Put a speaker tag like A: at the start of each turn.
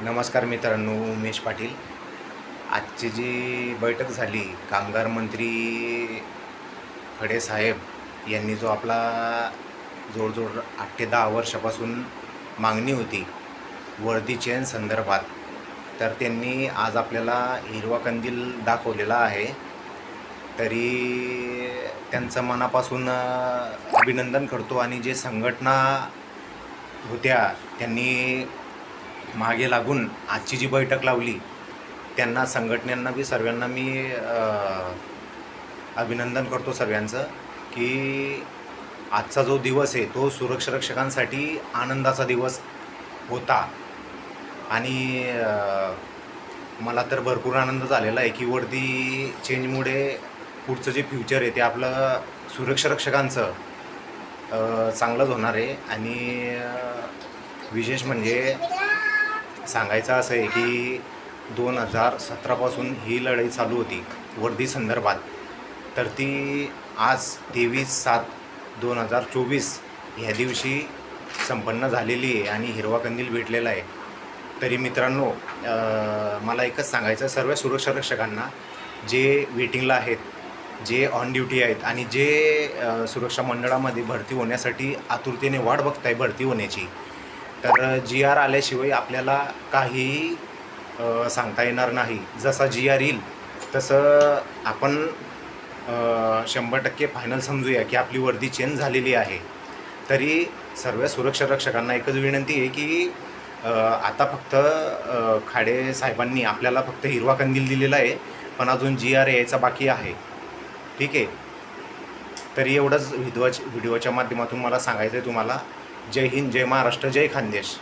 A: नमस्कार मित्रांनो उमेश पाटील. आजची जी बैठक झाली कामगार मंत्री खडेसाहेब यांनी जो आपला जोडजोड आठ ते दहा वर्षापासून मागणी होती वर्दी चेन संदर्भात तर त्यांनी आज आपल्याला हिरवा कंदील दाखवलेला आहे. तरी त्यांचं मनापासून अभिनंदन करतो आणि जे संघटना होत्या त्यांनी मागे लागून आजची जी बैठक लावली त्यांना संघटनांना बी सर्वांना मी अभिनंदन करतो सर्वांचं की आजचा जो दिवस आहे तो सुरक्षरक्षकांसाठी आनंदाचा दिवस होता. आणि मला तर भरपूर आनंद झालेला आहे की वरती चेंजमुळे पुढचं जे फ्युचर आहे ते आपलं सुरक्षरक्षकांचं चांगलंच होणार आहे. आणि विशेष म्हणजे सांगायचं असं आहे की दोन हजार सतरापासून ही लढाई चालू होती वर्दी संदर्भात. तर ती आज तेवीस सात दोन हजार चोवीस ह्या दिवशी संपन्न झालेली आहे आणि हिरवा कंदील भेटलेला आहे. तरी मित्रांनो मला एकच सांगायचं आहे, सर्व सुरक्षारक्षकांना जे वेटिंगला आहेत जे ऑन ड्युटी आहेत आणि जे सुरक्षा मंडळामध्ये भरती होण्यासाठी आतुरतेने वाट बघताय भरती होण्याची तर जी आर आल्याशिवाय आपल्याला काही सांगता येणार नाही. जसा जी आर येईल तसं आपण शंभर टक्के फायनल समजूया की आपली वर्दी चेंज झालेली आहे. तरी सर्व सुरक्षारक्षकांना एकच विनंती आहे की आता फक्त खाडे साहेबांनी आपल्याला फक्त हिरवा कंदील दिलेला आहे पण अजून जी आर यायचा बाकी आहे. ठीक आहे? तरी एवढंच व्हिडिओ व्हिडिओच्या माध्यमातून मला सांगायचं आहे तुम्हाला. जय हिंद जय महाराष्ट्र जय खानदेश.